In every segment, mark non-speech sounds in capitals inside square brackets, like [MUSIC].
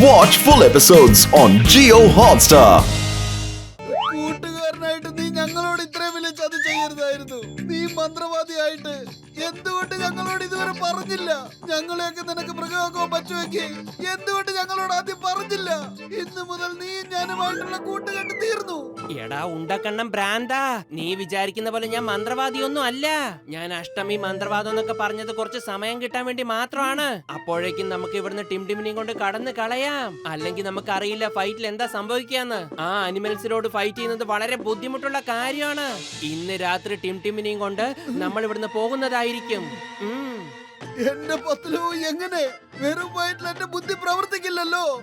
Watch full episodes on Jio Hotstar കൂട്ടുകാരനായിട്ട് നീ ഞങ്ങളോട് ഇത്രയും വലിയ ചതി ചെയ്യരുതായിരുന്നു. നീ മന്ത്രവാദിയായിട്ട് എന്തുകൊണ്ട് ഞങ്ങളോട് ഇതുവരെ പറഞ്ഞില്ല? ഞങ്ങളെയൊക്കെ നിനക്ക് മൃഗമാക്കോ പറ്റുമെങ്കിൽ എന്തുകൊണ്ട് ഞങ്ങളോട് ആദ്യം പറഞ്ഞില്ല? ഇന്ന് മുതൽ നീ ഞാനുമായിട്ടുള്ള കൂട്ടുകെട്ട് തീർന്നു. എടാ ഉണ്ടക്കണ്ണം ഭ്രാന്താ. നീ വിചാരിക്കുന്ന പോലെ ഞാൻ മന്ത്രവാദിയൊന്നും അല്ല. ഞാൻ അഷ്ടമി മന്ത്രവാദം എന്നൊക്കെ പറഞ്ഞത് കുറച്ച് സമയം കിട്ടാൻ വേണ്ടി മാത്രമാണ്. അപ്പോഴേക്കും നമുക്ക് ഇവിടുന്ന് ടിം ടിമിനെയും കൊണ്ട് കടന്ന് കളയാം. അല്ലെങ്കിൽ നമുക്ക് അറിയില്ല ഫൈറ്റിൽ എന്താ സംഭവിക്കാന്ന് ആ അനിമൽസിനോട് ഫൈറ്റ് ചെയ്യുന്നത് വളരെ ബുദ്ധിമുട്ടുള്ള കാര്യമാണ്. ഇന്ന് രാത്രി ടിം ടിമിനെയും കൊണ്ട് നമ്മൾ ഇവിടുന്ന് പോകുന്നതായിരിക്കും ഉം. എന്റെ പത്തിലു എങ്ങനെ? വെറും വയറ്റിൽ എന്റെ ബുദ്ധി പ്രവർത്തിക്കില്ലല്ലോ.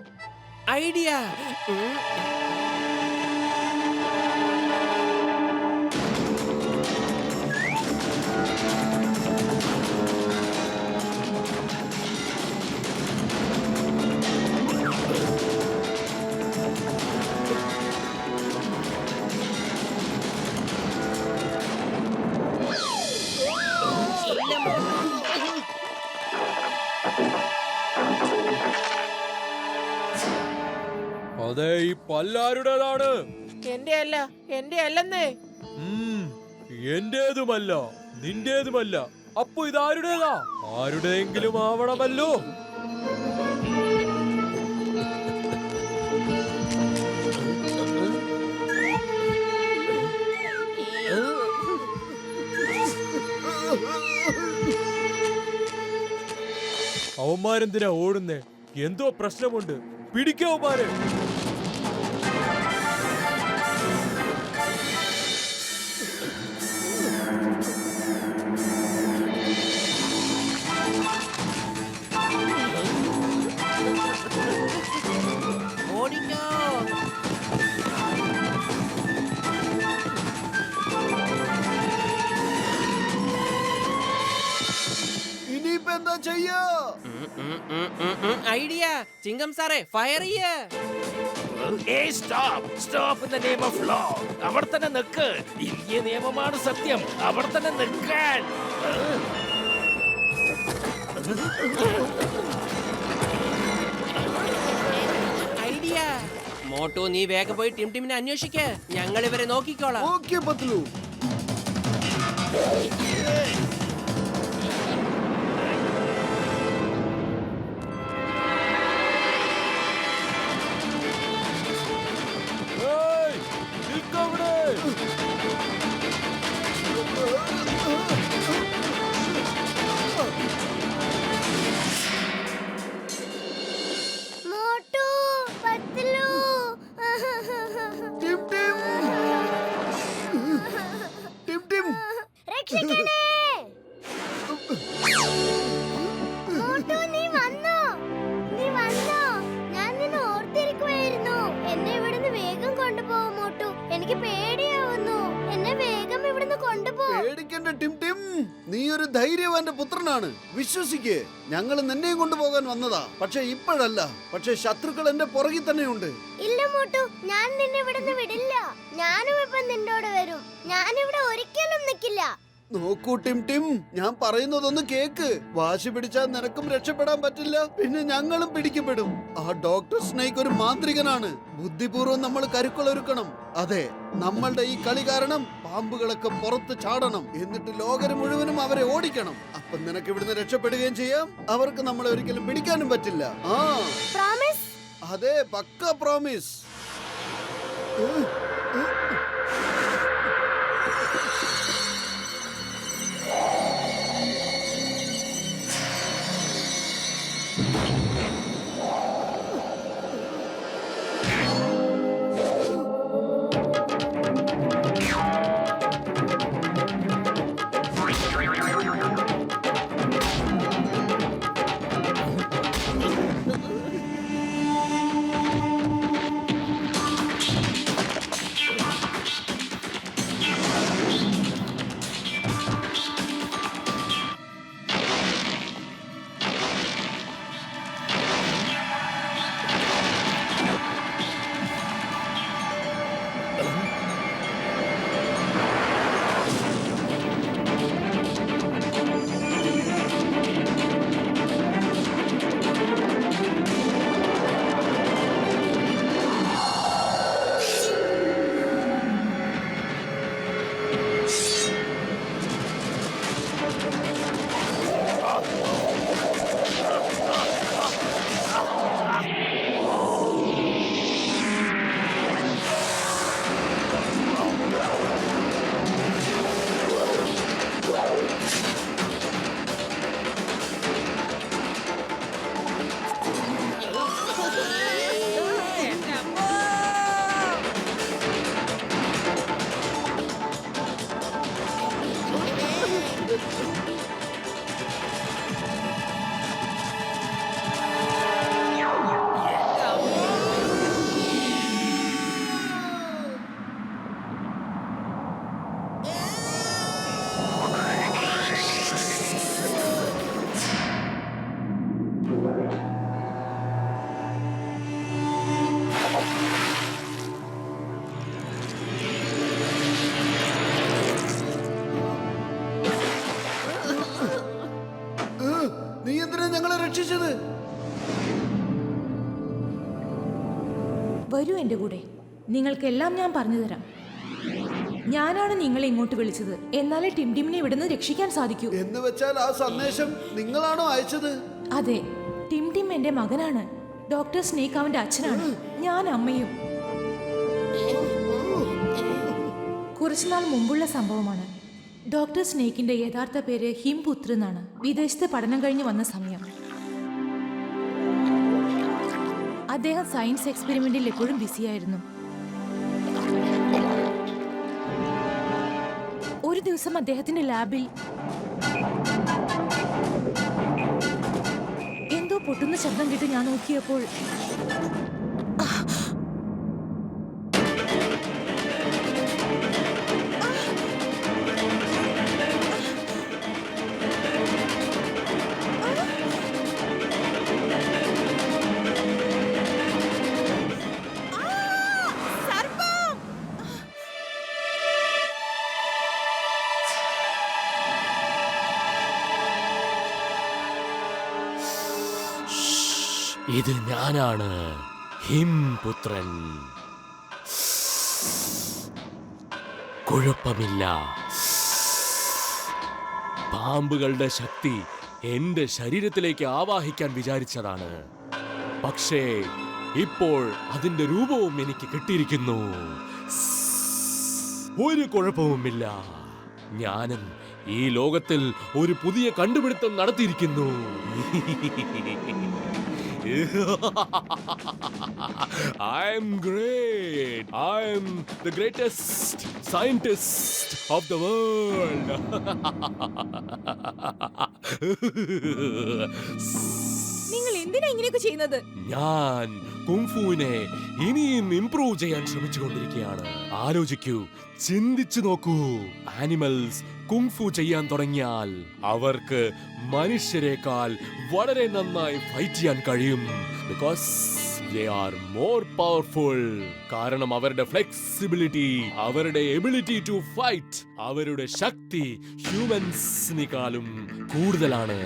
ഐഡിയ. പല്ലാരുടേതാണ് എന്റെ അല്ല എന്റെ അല്ലെന്നേ എന്റേതുമല്ല നിന്റേതുമല്ല. അപ്പൊ ഇതാരുടേതാ? ആരുടെയെങ്കിലും ആവണമല്ലോ. അവന്മാരെന്തിനാ ഓടുന്നേ? എന്തോ പ്രശ്നമുണ്ട്. പിടിക്കവന്മാരെ ഐഡിയ. ചിങ്കം സാറേ ഫയർ ചെയ്യ. ഏയ് stop stop in the name of law അവിടെ തന്നെ നിൽക്ക് ഇന്ത്യ നിയമമാണ് സത്യം. അവിടെ തന്നെ നിൽക്കാൻ ഐഡിയ. മോട്ടു നീ വേഗം പോയി ടിം ടിമിനെ അന്വേഷിക്കേ. ഞങ്ങൾ ഇവരെ നോക്കിക്കോളാം. ഓക്കെ പത്തിലു. പുത്രനാണ് വിശ്വസിക്ക്. ഞങ്ങൾ നിന്നെയും കൊണ്ടുപോകാൻ വന്നതാ. പക്ഷെ ഇപ്പോഴല്ല. പക്ഷെ ശത്രുക്കൾ എന്റെ പുറകിൽ തന്നെയുണ്ട്. ഇല്ല മോട്ടു ഞാൻ നിന്നെ ഇവിടുന്ന് വിടില്ല. ഞാനും ഇപ്പൊ നിന്നോട് വരും. ഞാൻ ഞാനിവിടെ ഒരിക്കലും നിൽക്കില്ല നോക്കൂ ടിം ടിം. ഞാൻ പറയുന്നതൊന്ന് കേക്ക്. വാശി പിടിച്ചാൽ നിനക്കും രക്ഷപ്പെടാൻ പറ്റില്ല പിന്നെ ഞങ്ങളും പിടിക്കപ്പെടും. ആ ഡോക്ടർ സ്നേക്ക് ഒരു മാന്ത്രികനാണ്. ബുദ്ധിപൂർവം നമ്മൾ കരുക്കളൊരുക്കണം അതെ നമ്മളുടെ ഈ കളി കാരണം പാമ്പുകളൊക്കെ പുറത്ത് ചാടണം. എന്നിട്ട് ലോകര് മുഴുവനും അവരെ ഓടിക്കണം. അപ്പൊ നിനക്ക് ഇവിടുന്ന് രക്ഷപ്പെടുകയും ചെയ്യാം. അവർക്ക് നമ്മളെ ഒരിക്കലും പിടിക്കാനും പറ്റില്ല. ആ. അതെ പക്ക പ്രോമിസ് വരൂ എന്റെ കൂടെ. നിങ്ങൾക്കെല്ലാം ഞാൻ പറഞ്ഞു തരാം. ഞാനാണ് നിങ്ങളെ ഇങ്ങോട്ട് വിളിച്ചത്. എന്നാലേ ടിം ടിമിനെ ഇവിടുന്ന് രക്ഷിക്കാൻ സാധിക്കൂ. എന്ന് വെച്ചാൽ ആ സന്ദേശം നിങ്ങളാണോ അയച്ചത്? അതെ ടിം ടിം എന്റെ മകനാണ്. ഡോക്ടർ സ്നേക്ക് അവന്റെ അച്ഛനാണ്. ഞാൻ അമ്മയും. കുറച്ചുനാൾ മുമ്പുള്ള സംഭവമാണ്. ഡോക്ടർ സ്നേക്കിന്റെ യഥാർത്ഥ പേര് ഹിംപുത്ര എന്നാണ്. വിദേശത്ത് പഠനം കഴിഞ്ഞ് വന്ന സമയം. അദ്ദേഹം സയൻസ് എക്സ്പെരിമെന്റിൽ എപ്പോഴും ബിസിയായിരുന്നു ഒരു ദിവസം അദ്ദേഹത്തിന്റെ ലാബിൽ എന്തോ പൊട്ടുന്ന ശബ്ദം കേട്ട് ഞാൻ നോക്കിയപ്പോൾ ഇത് ഞാനാണ് ഹിംപുത്രൻ. കുഴപ്പമില്ല. പാമ്പുകളുടെ ശക്തി എന്റെ ശരീരത്തിലേക്ക് ആവാഹിക്കാൻ വിചാരിച്ചതാണ്. പക്ഷേ ഇപ്പോൾ അതിന്റെ രൂപവും എനിക്ക് കിട്ടിയിരിക്കുന്നു. ഒരു കുഴപ്പവുമില്ല. ഞാനും ഈ ലോകത്തിൽ ഒരു പുതിയ കണ്ടുപിടുത്തം നടത്തിയിരിക്കുന്നു. [LAUGHS] I am great. I'm the greatest scientist of the world. [LAUGHS] നിങ്ങൾ എന്തിനാ ഇങ്ങനെയൊക്കെ ചെയ്യുന്നത് ഞാൻ കുംഫുവിനെ ഇനിയും ഇംപ്രൂവ് ചെയ്യാൻ ശ്രമിച്ചുകൊണ്ടിരിക്കുകയാണ് ആലോചിക്കൂ ചിന്തിച്ചു നോക്കൂ ആനിമൽസ് കുംഫു ചെയ്യാൻ തുടങ്ങിയാൽ അവർക്ക് മനുഷ്യരെക്കാൾ വളരെ നന്നായി ഫൈറ്റ് ചെയ്യാൻ കഴിയും. Because they are more powerful കാരണം അവരുടെ ഫ്ലെക്സിബിലിറ്റി അവരുടെ എബിലിറ്റി ടു ഫൈറ്റ് അവരുടെ ശക്തി ഹ്യൂമൻസിനേക്കാളും കൂടുതലാണ്.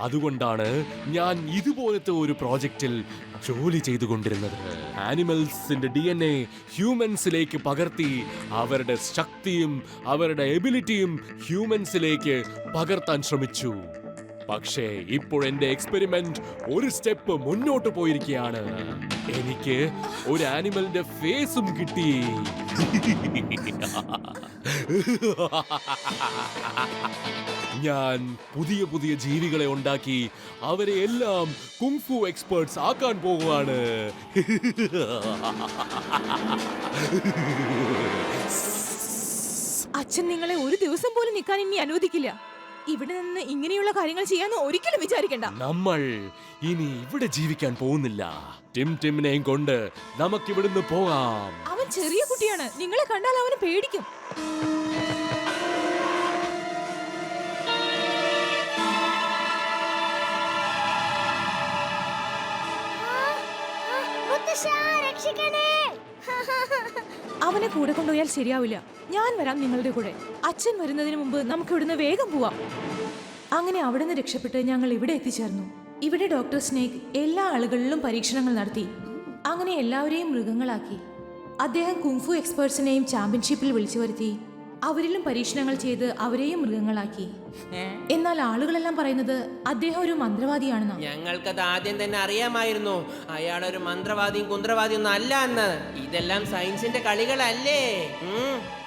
അതുകൊണ്ടാണ് ഞാൻ ഇതുപോലത്തെ ഒരു പ്രോജക്റ്റിൽ ജോലി ചെയ്തുകൊണ്ടിരുന്നത്. ആനിമൽസിന്റെ ഡി എൻ എ ഹ്യൂമൻസിലേക്ക് പകർത്തി അവരുടെ ശക്തിയും അവരുടെ എബിലിറ്റിയും ഹ്യൂമൻസിലേക്ക് പകർത്താൻ ശ്രമിച്ചു. പക്ഷേ ഇപ്പോൾ എന്റെ എക്സ്പെരിമെന്റ് ഒരു സ്റ്റെപ്പ് മുന്നോട്ട് പോയിരിക്കുകയാണ്. എനിക്ക് ഒരു ആനിമലിന്റെ ഫേസും കിട്ടി. ഞാൻ പുതിയ പുതിയ ജീവികളെ ഉണ്ടാക്കി അവരെ എല്ലാം കുങ്ഫു എക്സ്പേർട്സ് ആക്കാൻ പോവുകയാണ്. അച്ഛൻ നിങ്ങളെ ഒരു ദിവസം പോലും നിൽക്കാൻ ഇനി അനുവദിക്കില്ല. ഇവിടെ നിന്ന് ഇങ്ങനെയുള്ള കാര്യങ്ങൾ ചെയ്യാന്ന് ഒരിക്കലും വിചാരിക്കണ്ട. നമ്മൾ ഇനി ഇവിടെ ജീവിക്കാൻ പോകുന്നില്ല. ടിം ടിമിനെയും കൊണ്ട് നമുക്ക് ഇവിടുന്ന് പോകാം. അവൻ ചെറിയ കുട്ടിയാണ്. നിങ്ങളെ കണ്ടാൽ അവന് പേടിക്കും. രക്ഷിക്കണേ. അവനെ കൂടെ കൊണ്ടുപോയാൽ ശരിയാവില്ല. ഞാൻ വരാം നിങ്ങളുടെ കൂടെ. അച്ഛൻ വരുന്നതിന് മുമ്പ് നമുക്ക് ഇവിടുന്ന് വേഗം പോവാം. അങ്ങനെ അവിടുന്ന് രക്ഷപ്പെട്ട് ഞങ്ങൾ ഇവിടെ എത്തിച്ചേർന്നു. ഇവിടെ ഡോക്ടർ സ്നേക് എല്ലാ ആളുകളിലും പരീക്ഷണങ്ങൾ നടത്തി. അങ്ങനെ എല്ലാവരെയും മൃഗങ്ങളാക്കി. അദ്ദേഹം കുങ്ഫു എക്സ്പേർട്സിനെയും ചാമ്പ്യൻഷിപ്പിൽ വിളിച്ചു വരുത്തി അവരിലും പരീക്ഷണങ്ങൾ ചെയ്ത് അവരെയും മൃഗങ്ങളാക്കി. എന്നാൽ ആളുകളെല്ലാം പറയുന്നത് അദ്ദേഹം ഒരു മന്ത്രവാദിയാണെന്ന്. ഞങ്ങൾക്കത് ആദ്യം തന്നെ അറിയാമായിരുന്നു. അയാൾ ഒരു മന്ത്രവാദിയും കുന്ത്രവാദിയും ഒന്നും അല്ല എന്ന്. ഇതെല്ലാം സയൻസിന്റെ കളികളല്ലേ.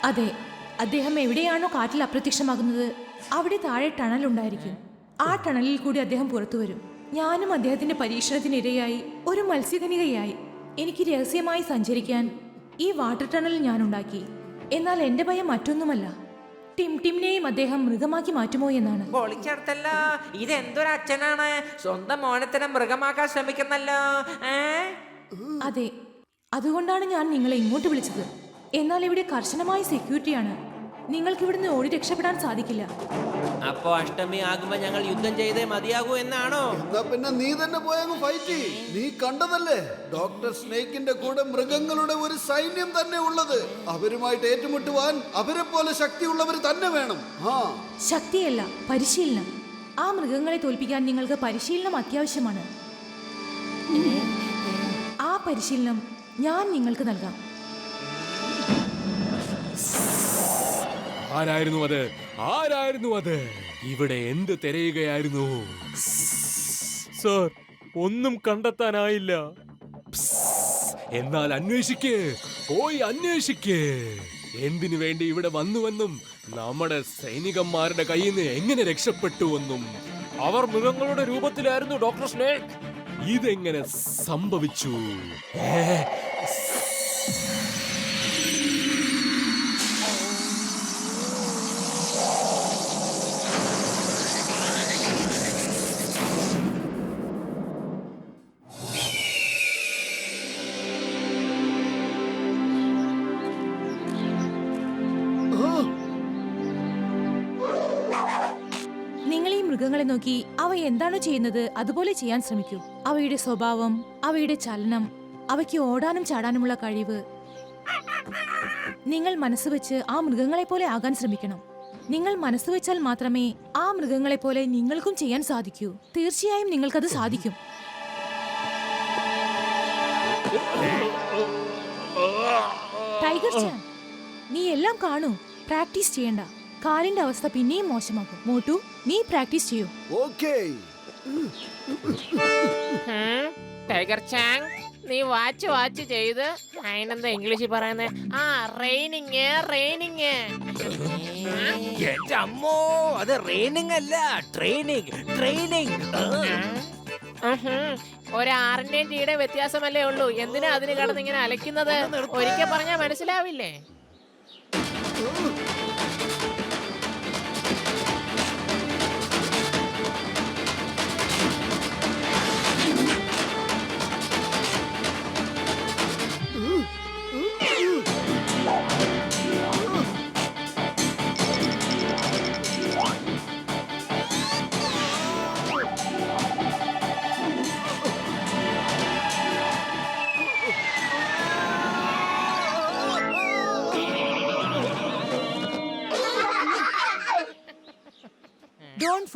അതെ അദ്ദേഹം എവിടെയാണോ കാറ്റിൽ അപ്രത്യക്ഷമാകുന്നത് അവിടെ താഴെ ടണൽ ഉണ്ടായിരിക്കും. ആ ടണലിൽ കൂടി അദ്ദേഹം പുറത്തു വരും. ഞാനും അദ്ദേഹത്തിന്റെ പരീക്ഷണത്തിനിരയായി ഒരു മത്സ്യകനികയായി. എനിക്ക് രഹസ്യമായി സഞ്ചരിക്കാൻ ഈ വാട്ടർ ടണൽ ഞാൻ ഉണ്ടാക്കി. എന്നാൽ എന്റെ ഭയം മറ്റൊന്നുമല്ല. ടിം ടിമിനെയും അദ്ദേഹം മൃഗമാക്കി മാറ്റുമോ എന്നാണ്. പൊളിച്ചെടുത്തല്ല ഇത് എന്തൊരു അച്ഛനാണ് സ്വന്തം മോനെ തന്നെ മൃഗമാക്കാൻ ശ്രമിക്കുന്നല്ലോ അതെ അതുകൊണ്ടാണ് ഞാൻ നിങ്ങളെ ഇങ്ങോട്ട് വിളിച്ചത്. എന്നാൽ ഇവിടെ കർശനമായ സെക്യൂരിറ്റിയാണ് നിങ്ങൾക്ക് ഇവിടുന്ന് ഓടി രക്ഷപ്പെടാൻ സാധിക്കില്ല. അപ്പോ അഷ്ടമി ആകുമ്പോ ഞങ്ങൾ യുദ്ധം ചെയ്തേ മതിയാകൂ എന്നാണോ? എന്നാ പിന്നെ നീ തന്നെ പോയങ്ങ് ഫൈറ്റ് ചെയ്യ്. നീ കണ്ടതല്ലേ? ഡോക്ടർ സ്നേക്കിന്റെ കൂടെ മൃഗങ്ങളുടെ ഒരു സൈന്യം തന്നെ ഉള്ളത്. അവരുമായിട്ട് ഏറ്റുമുട്ടുവാൻ അവരെ പോലെ ശക്തിയുള്ളവർ തന്നെ വേണം. ആ. ശക്തിയല്ല പരിശീലനം. ആ മൃഗങ്ങളെ തോൽപ്പിക്കാൻ നിങ്ങൾക്ക് പരിശീലനം അത്യാവശ്യമാണ്. ആ പരിശീലനം ഞാൻ നിങ്ങൾക്ക് നൽകാം. ആരായിരുന്നു അത്? ആരായിരുന്നു അത്? ഇവിടെ എന്ത് തിരയുകയായിരുന്നു? സർ ഒന്നും കണ്ടെത്താനായില്ല. എന്നാൽ അന്വേഷിക്കേ. പോയി അന്വേഷിക്കേ. എന്തിനു വേണ്ടി ഇവിടെ വന്നുവെന്നും നമ്മുടെ സൈനികന്മാരുടെ കയ്യിൽ നിന്ന് എങ്ങനെ രക്ഷപ്പെട്ടുവെന്നും അവർ മൃഗങ്ങളുടെ രൂപത്തിലായിരുന്നു ഡോക്ടർ സ്നേക് ഇതെങ്ങനെ സംഭവിച്ചു? നോക്കി അവ എന്താണ് ചെയ്യുന്നത് അതുപോലെ ചെയ്യാൻ ശ്രമിക്കൂ. അവയുടെ സ്വഭാവം അവയുടെ ചലനം അവയ്ക്ക് ഓടാനും ചാടാനുമുള്ള കഴിവ്. നിങ്ങൾ മനസ്സ് വെച്ച് ആ മൃഗങ്ങളെ പോലെ ആകാൻ ശ്രമിക്കണം. നിങ്ങൾ മനസ്സ് വെച്ചാൽ മാത്രമേ ആ മൃഗങ്ങളെ പോലെ നിങ്ങൾക്കും ചെയ്യാൻ സാധിക്കൂ. തീർച്ചയായും നിങ്ങൾക്കത് സാധിക്കും. ടൈഗർ നീ എല്ലാം കാണൂ. പ്രാക്ടീസ് ചെയ്യണ്ട. കാലിന്റെ അവസ്ഥ പിന്നെയും മോശമാകും മോട്ടു നീ പ്രാക്ടീസ് ചെയ്യൂ. ഓക്കേ. ഹും, ടൈഗർ ചാങ് നീ വാച്ച് വാച്ച് ചെയ്ത് അതിനെന്താ ഇംഗ്ലീഷിൽ പറയുന്നേ? ആ റെയിനിങ് റെയിനിങ്. എന്റെ അമ്മോ അത് റെയിനിങ് അല്ല ട്രെയിനിങ് ട്രെയിനിങ്. ഒരു ആറിന്റെയും ടീയുടെ വ്യത്യാസമല്ലേ ഉള്ളൂ. എന്തിനാ അതിന് കടന്ന് ഇങ്ങനെ അലക്കുന്നത് ഒരിക്കൽ പറഞ്ഞാൽ മനസ്സിലാവില്ലേ?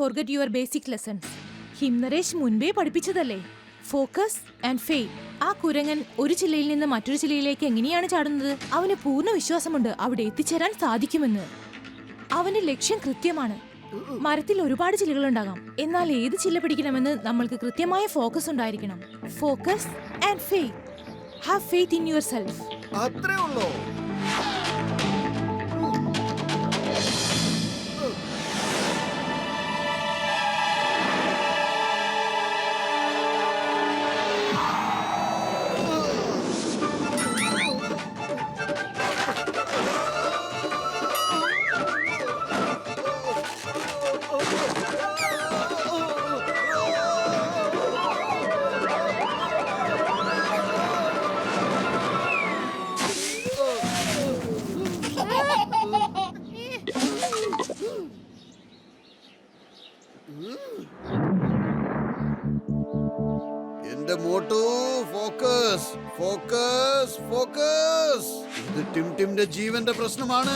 ഫോർഗറ്റ് യുവർ ബേസിക് ലെസൺസ് ഹിംനരേഷ് മുൻപേ പഠിപ്പിച്ചതല്ലേ? ഫോക്കസ് ആൻഡ് ഫെയ് ആ കുരങ്ങൻ ഒരു ജില്ലയിൽ നിന്ന് മറ്റൊരു ജില്ലയിലേക്ക് എങ്ങനെയാണ് ചാടുന്നത്? അവന് പൂർണ വിശ്വാസമുണ്ട് അവിടെ എത്തിച്ചേരാൻ സാധിക്കുമെന്ന്. അവന്റെ ലക്ഷ്യം കൃത്യമാണ്. മരത്തിൽ ഒരുപാട് ചില്ലകളുണ്ടാകാം. എന്നാൽ ഏത് ചില്ല പിടിക്കണമെന്ന് നമ്മൾക്ക് കൃത്യമായ ഫോക്കസ് ഉണ്ടായിരിക്കണം. Focus and fay have faith in yourself അത്രേ ഉള്ളോ. പ്രശ്നമാണ്.